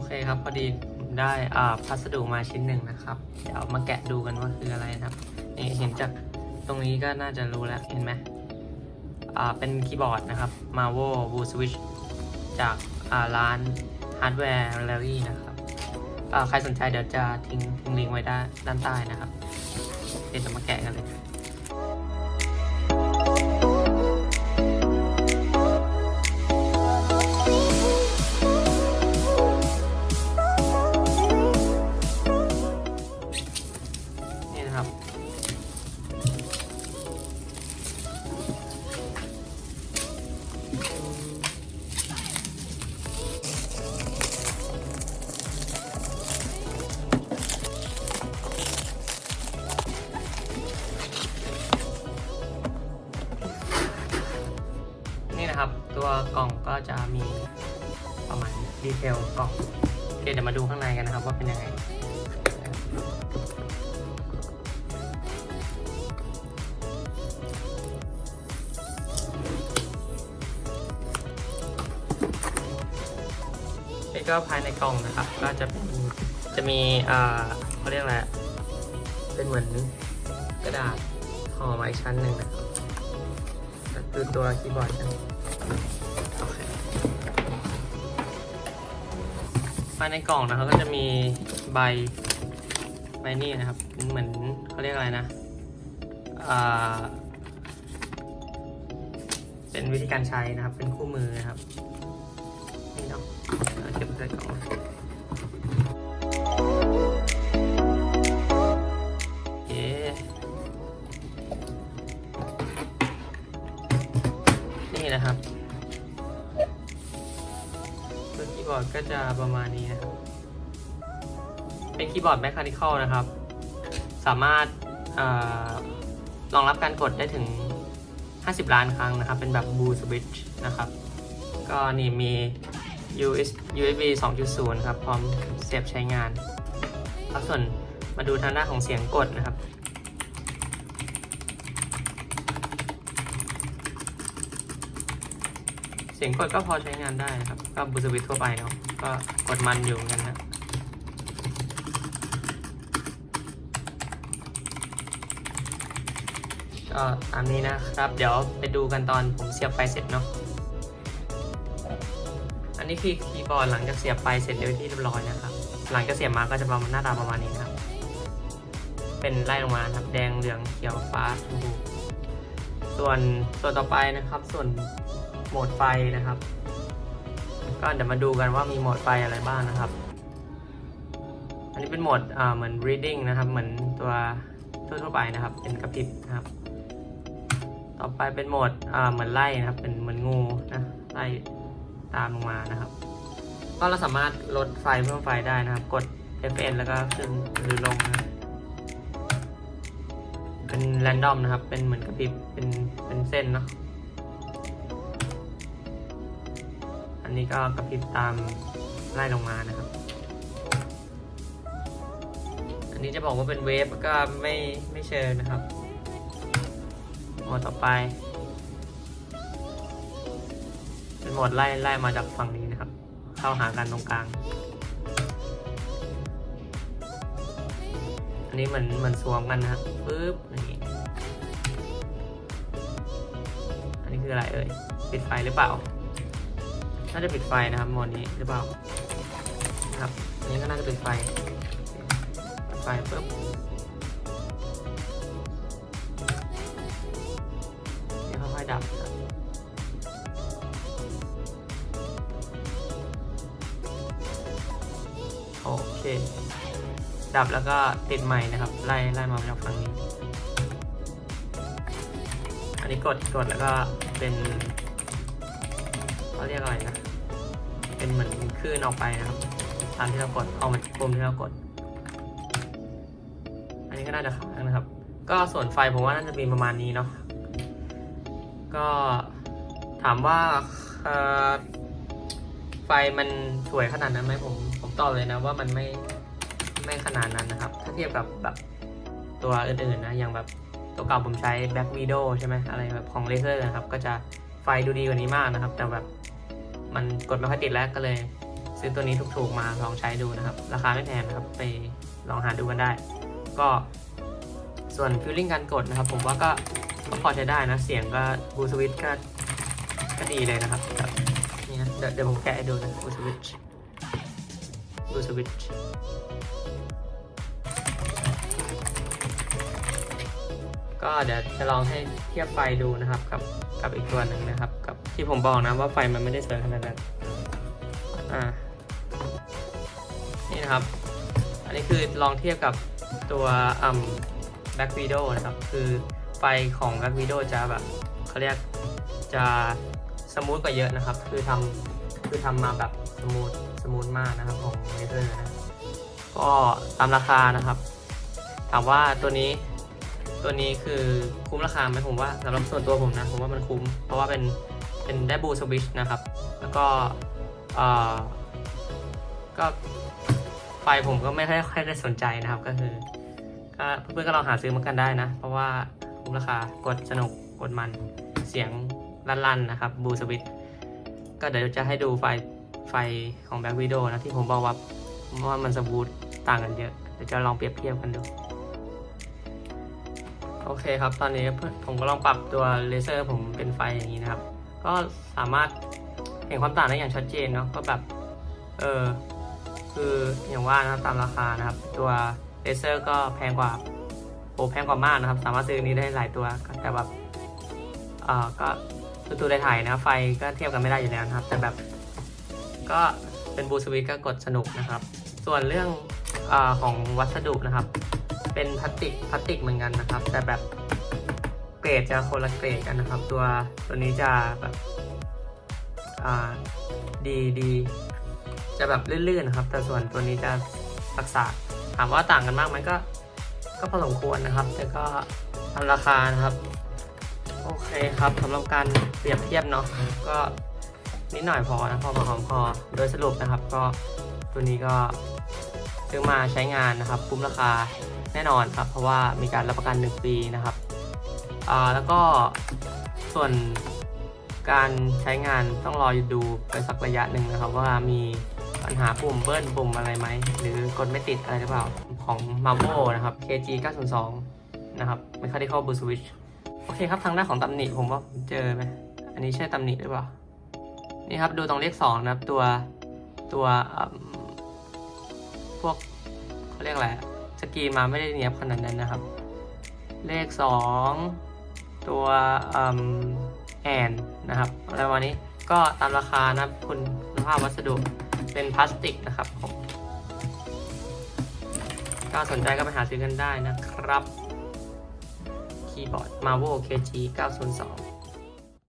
อเคครับพอดีผมได้อ่าพัสดุมาชิ้นหนึ่งนะครับ เดี๋ยวมาแกะดูกันว่าคืออะไรนะครับนี่เห็นจากตรงนี้ก็น่าจะรู้แล้วเห็นไหมอ่าเป็นคีย์บอร์ดนะครับ Marvo Blue Switch จากอ่าร้าน Hardware Gallery นะครับอ่าใครสนใจเดี๋ยวจะทิ้งทิ้งลิงก์ไว้ด้านใต้นะครับ เดี๋ยวจะมาแกะกันเลย ดีเทลกล่องโอเคเดี๋ยวมาดูข้างในกันนะครับว่าเป็นยังไง นี่ก็ภายในกล่องนะครับ ก็จะเป็นจะมีอ่าเขาเรียกอะไรเป็นเหมือนกระดาษห่อมาอีกชั้นหนึ่งนะครับก็คือตัวคีย์บอร์ดนะ ภายในกล่องนะครับก็จะมีใบใบนี่นะครับ เหมือนเขาเรียกอะไรนะเป็นวิธีการใช้นะครับ เป็นคู่มือนะครับนี่เนาะเอาเก็บใส่กล่อง ก็จะประมาณนี้นะครับ เป็นคีย์บอร์ดแมคคานิคอลนะครับ สามารถเออรองรับการกดได้ถึง 50 ล้านครั้งนะครับ เป็นแบบ Blue Switch นะครับ ก็นี่มี US USB 2.0 ครับ พร้อมเสียบใช้งานครับส่วนมาดูทางด้านของเสียงกดนะครับ เสียงกดก็พอใช้งานได้นะครับ ก็บูสวิตทั่วไปเนาะ ก็กดมันอยู่เหมือนกันนะก็ตามนี้นะครับ เดี๋ยวไปดูกันตอนผมเสียบไฟเสร็จเนาะอันนี้คือคีย์บอร์ดหลังจากเสียบไปเสร็จเรียบที่เรียบร้อยนะครับ หลังจากเสียบมาก็จะประมาณหน้าตาประมาณนี้นะครับ เป็นไล่ลงมาครับแดงเหลืองเขียวฟ้าชมพูส่วนส่วนต่อไปนะครับ ส่วนโหมดไฟนะครับ ก็เดี๋ยวมาดูกันว่ามีโหมดไฟอะไรบ้างนะครับ อันนี้เป็นโหมดเหมือน reading นะครับ เหมือนตัวทั่วๆไปนะครับ เป็นกระพริบนะครับ ต่อไปเป็นโหมดเหมือนไล่นะครับ เป็นเหมือนงูนะไล่ตามลงมานะครับ ก็เราสามารถลดไฟเพิ่มไฟได้นะครับ กด FN แล้วก็ขึ้นหรือลงนะเป็นแรนดอมนะครับ เป็นเหมือนกระพริบ เป็น เป็นเส้นเนาะ นนี้ก็กระพริบตามไล่ลงมานะครับ อันนี้จะบอกว่าเป็นเวฟก็ไม่ไม่เชิญนะครับโหมดต่อไป เป็นโหมดไล่ไล่มาจากฝั่งนี้นะครับ เข้าหากันตรงกลาง อันนี้เหมือนเหมือนสวมกันนะครับปึ๊บนี่อันนี้คืออะไรเอ่ยปิดไฟหรือเปล่า น่าจะปิดไฟนะครับโหมดนี้หรือเปล่าครับอันนี้ก็น่าจะเปิดไฟไฟปึ๊บนี่ค่อยๆดับครับโอเค ดับแล้วก็ติดใหม่นะครับ ไล่ไล่มาจากฝั่งนี้ อันนี้กดกดแล้วก็เป็น เขาเรียกอะไรนะ เป็นเหมือนคลื่นออกไปนะครับ ตามที่เรากดเอามาปุ่มที่เรากด อันนี้ก็น่าจะค้างนะครับ ก็ส่วนไฟผมว่าน่าจะเป็นประมาณนี้เนาะ ก็ถามว่าไฟมันสวยขนาดนั้นไหมผมผมตอบเลยนะว่ามันไม่ไม่ขนาดนั้นนะครับ ถ้าเทียบกับแบบตัวอื่นๆนะอย่างแบบตัวเก่าผมใช้ Black Widow ใช่ไหมอะไรแบบของ l a s e r นะครับ ก็จะ ไฟดูดีกว่านี้มากนะครับ แต่แบบมันกดไม่ค่อยติดแล้วก็เลย ซื้อตัวนี้ถูกๆมาลองใช้ดูนะครับ ราคาไม่แพงนะครับ ไปลองหาดูกันได้ ก็ส่วนฟิลลิ่งการกดนะครับ ผมว่าก็ก็พอใช้ได้นะ เสียงก็บูสวิตก็ก็ดีเลยนะครับแบบนี่นะเดี๋ยวเดี๋ยวผมแกะให้ดูนะบูสวิตบูสวิต ก็เดี๋ยวจะลองให้เทียบไฟดูนะครับกับกับอีกตัวหนึ่งนะครับ กับที่ผมบอกนะว่าไฟมันไม่ได้สวยขนาดนั้นอ่านี่นะครับ อันนี้คือลองเทียบกับตัวอืม Black Widow นะครับ คือไฟของ Black Widow จะแบบเขาเรียกจะสมูทกว่าเยอะนะครับ คือทำคือทำมาแบบสมูทสมูทมากนะครับของเลเซอร์นะก็ตามราคานะครับ ถามว่าตัวนี้ ตัวนี้คือคุ้มราคาไหมผมว่าสำหรับส่วนตัวผมนะ ผมว่ามันคุ้ม เพราะว่าเป็นเป็นได้บูสวิชนะครับ แล้วก็เอ่อก็ไฟผมก็ไม่ค่อยค่อยได้สนใจนะครับ ก็คือก็เพื่อนๆก็ลองหาซื้อมากันได้นะ เพราะว่าคุ้มราคากดสนุกกดมันเสียงลั่นๆนะครับบูสวิตก็เดี๋ยวจะให้ดูไฟไฟของแบ็กวิดโอนะที่ผมบอกว่าว่ามันสมูทต่างกันเยอะ เดี๋ยวจะลองเปรียบเทียบกันดู โอเคครับ ตอนนี้ผมก็ลองปรับตัวเลเซอร์ผมเป็นไฟอย่างนี้นะครับ ก็สามารถเห็นความต่างได้อย่างชัดเจนเนาะก็แบบเออคืออย่างว่านะครับตามราคานะครับ ตัวเลเซอร์ก็แพงกว่าโอ้แพงกว่ามากนะครับ สามารถซื้อนี้ได้หลายตัวแต่แบบเอ่อก็ตัวตัวได้ถ่ายนะไฟก็เทียบกันไม่ได้อยู่แล้วนะครับ แต่แบบก็เป็นบูสวิตก็กดสนุกนะครับ ส่วนเรื่องอของวัสดุนะครับ เป็นพลาสติกพลาสติกเหมือนกันนะครับ แต่แบบเกรดจะคนละเกรดกันนะครับ ตัวตัวนี้จะแบบอ่าดีดีจะแบบลื่นๆนะครับ แต่ส่วนตัวนี้จะรักษาถามว่าต่างกันมากไหมก็ ก็พอสมควรนะครับ แต่ก็ทำราคานะครับ โอเคครับสำหรับการเปรียบเทียบเนาะก็นิดหน่อยพอนะพอพอหอมพอโดยสรุปนะครับ ก็ตัวนี้ก็ซื้อมาใช้งานนะครับ คุ้มราคา แน่นอนครับ เพราะว่ามีการรับประกัน 1 ปีนะครับอ่าแล้วก็ส่วนการใช้งานต้องรอดูไปสักระยะหนึ่งนะครับ ว่ามีปัญหาปุ่มเบิ้ลปุ่มอะไรไหม หรือกดไม่ติดอะไรหรือเปล่าของ Marvo นะครับ KG 902นะครับ Mechanical Blue Switch โอเคครับ ทางด้านของตำหนิผมว่าเจอไหมอันนี้ใช่ตำหนิหรือเปล่า นี่ครับ ดูตรงเลข2นะครับ ตัวตัวพวกเขาเรียกอะไร สกีนมาไม่ได้เนียบขนาดนั้นนะครับ เลข 2 ตัวแอนนะครับอะไรวันนี้ก็ตามราคานะคุณภาพวัสดุเป็นพลาสติกนะครับผมก็สนใจก็ไปหาซื้อกันได้นะครับ คีย์บอร์ด Marvel KG 902